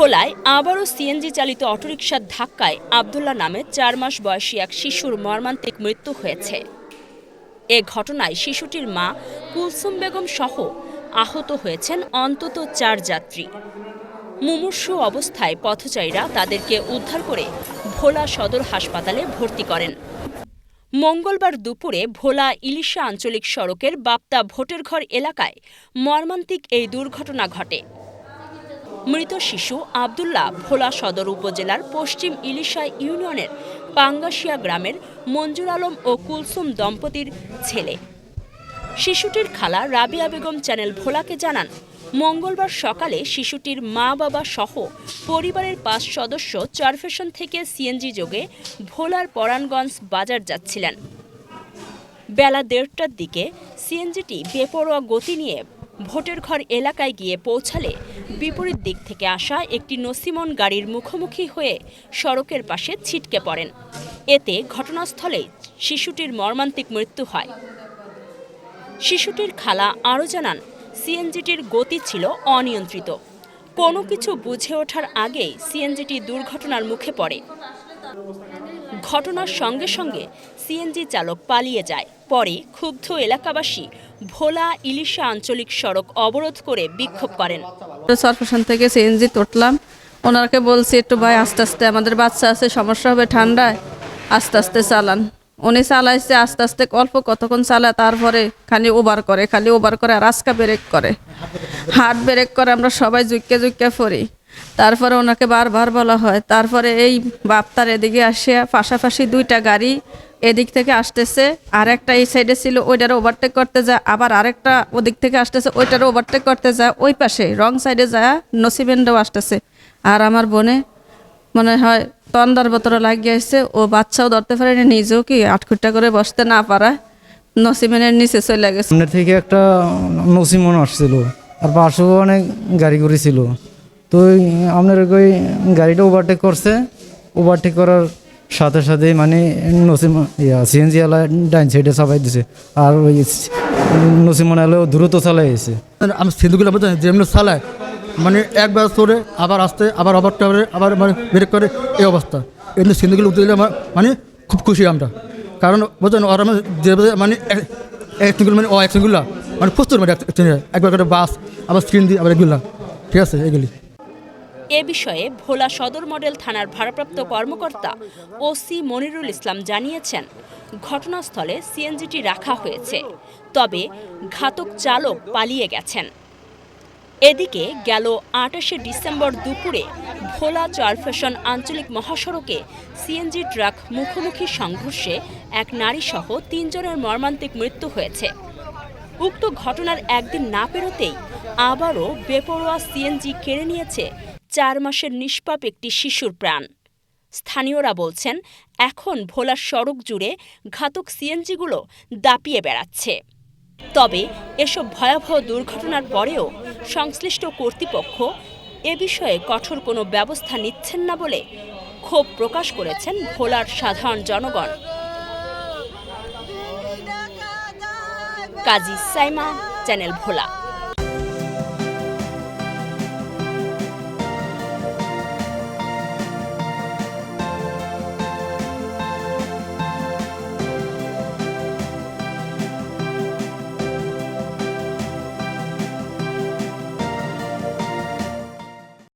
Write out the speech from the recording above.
ভোলায় আবারও সিএনজি চালিত অটোরিকশার ধাক্কায় আবদুল্লাহ নামে চার মাস বয়সী এক শিশুর মর্মান্তিক মৃত্যু হয়েছে। এ ঘটনায় শিশুটির মা কুলসুম বেগম সহ আহত হয়েছেন অন্তত চার যাত্রী। মুমূর্ষু অবস্থায় পথচারীরা তাদেরকে উদ্ধার করে ভোলা সদর হাসপাতালে ভর্তি করেন। মঙ্গলবার দুপুরে ভোলা ইলিশা আঞ্চলিক সড়কের বাপ্তা ভোটের ঘর এলাকায় মর্মান্তিক এই দুর্ঘটনা ঘটে। মৃত শিশু আবদুল্লাহ ভোলা সদর উপজেলার পশ্চিম ইলিশা ইউনিয়নের পাঙ্গাশিয়া গ্রামের মঞ্জুর আলম ও কুলসুম দম্পতির ছেলে। শিশুটির খালা রাবিয়া বেগম চ্যানেল ভোলাকে জানান, মঙ্গলবার সকালে শিশুটির মা বাবা সহ পরিবারের পাঁচ সদস্য চারফেশন থেকে সিএনজি যোগে ভোলার পরাণগঞ্জ বাজার যাচ্ছিলেন। বেলা দেড়টার দিকে সিএনজিটি বেপরোয়া গতি নিয়ে ভোটের ঘর এলাকায় গিয়ে পৌঁছালে বিপরীত দিক থেকে আসা একটি নসিমন গাড়ির মুখোমুখি হয়ে সড়কের পাশে ছিটকে পড়েন। এতে ঘটনাস্থলেই শিশুটির মর্মান্তিক মৃত্যু হয়। শিশুটির খালা আরও জানান, সিএনজিটির গতি ছিল অনিয়ন্ত্রিত। কোনো কিছু বুঝে ওঠার আগেই সিএনজিটি দুর্ঘটনার মুখে পড়ে। ঘটনার সঙ্গে সঙ্গে সিএনজি চালক পালিয়ে যায়। পরে ক্ষুব্ধ এলাকাবাসী ভোলা ইলিশা আঞ্চলিক সড়ক অবরোধ করে বিক্ষোভ করেন। সরপেশন থেকে সিএনজি তুটলাম। ওনাকে বলছি, একটু ভাই, আস্তে আস্তে, আমাদের বাচ্চা আছে, সমস্যা হবে ঠান্ডায়, আস্তে আস্তে চালান। উনি চালাইছে, আস্তে আস্তে অল্প কতক্ষণ চালায়, তারপরে খালি ওভার করে, খালি ওভার করে আর আজকা ব্রেক করে। হার্ট ব্রেক করে, আমরা সবাই জুইকে জুইকে পড়ি। তারপরে ওনাকে বারবার বলা হয়। তারপরে এই বাপ্তার এদিকে আসে পাশাপাশি দুইটা গাড়ি এদিক থেকে আসতেছে। আর একটা এই সাইডে ছিল ওইটারও ওভারটেক করতে যায়। আবার আরেকটা ওদিক থেকে আসতেছে ওইটারও ওভারটেক করতে যায়। ওই পাশে রং সাইডে যায় নসিবেন্ডও আসতেছে। আর আমার বোনে মনে হয় তন্দার বতর লাগিয়ে আসছে ও বাচ্চাও ধরতে পারেনি, নিজেও কি আটখুট্টা করে বসতে না পারায় নসিমেনের নিচে চলে গেছে। থেকে একটা নসিমন আসছিল। আর পাশেও অনেক গাড়ি গুড়ি ছিল। তো আপনার ওই গাড়িটা ওভারটেক করছে। ওভারটেক করার সাথে সাথে মানে নসিম, ইয়া সিএনজি আলা ডাইন সাইডে চাপাই দিছে। আর ওই নসিমন আলো দ্রুত চালাই গেছে আমি সিন্ধুগুলো বুঝতে যেমনি চালায় মানে একবার চড়ে, আবার আসতে, আবার আবার করে, আবার মানে ব্রেক করে, এই অবস্থা। এমনি সিন্ধুগুলো উঠতে দিলে আমার মানে খুব খুশি আমরা। কারণ বুঝলেন ওর আমার যে মানে অ্যাক্সিডেন্ট মানে ও অ্যাক্সিডেন্টগুলো মানে প্রস্তুত মানে একবার করে বাস আবার স্ক্রিন দিয়ে, আবার এগুলা। ঠিক আছে, এগুলি। এ বিষয়ে ভোলা সদর মডেল থানার ভারপ্রাপ্ত কর্মকর্তা ওসি মনিরুল ইসলাম জানিয়েছেন, ঘটনাস্থলে সিএনজিটি রাখা হয়েছে, তবে ঘাতক চালক পালিয়ে গেছেন। এদিকে গেল আটাশে ডিসেম্বর দুপুরে ভোলা চারফেশন আঞ্চলিক মহাসড়কে সিএনজি ট্রাক মুখোমুখি সংঘর্ষে এক নারীসহ তিনজনের মর্মান্তিক মৃত্যু হয়েছে। উক্ত ঘটনার একদিন না পেরোতেই আবারও বেপরোয়া সিএনজি কেড়ে নিয়েছে চার মাসের নিষ্পাপ একটি শিশুর প্রাণ। স্থানীয়রা বলছেন, এখন ভোলার সড়ক জুড়ে ঘাতক সিএনজিগুলো দাপিয়ে বেড়াচ্ছে। তবে এসব ভয়াবহ দুর্ঘটনার পরেও সংশ্লিষ্ট কর্তৃপক্ষ এ বিষয়ে কঠোর কোনো ব্যবস্থা নিচ্ছেন না বলে ক্ষোভ প্রকাশ করেছেন ভোলার সাধারণ জনগণ। কাজী সাইমা, চ্যানেল ভোলা।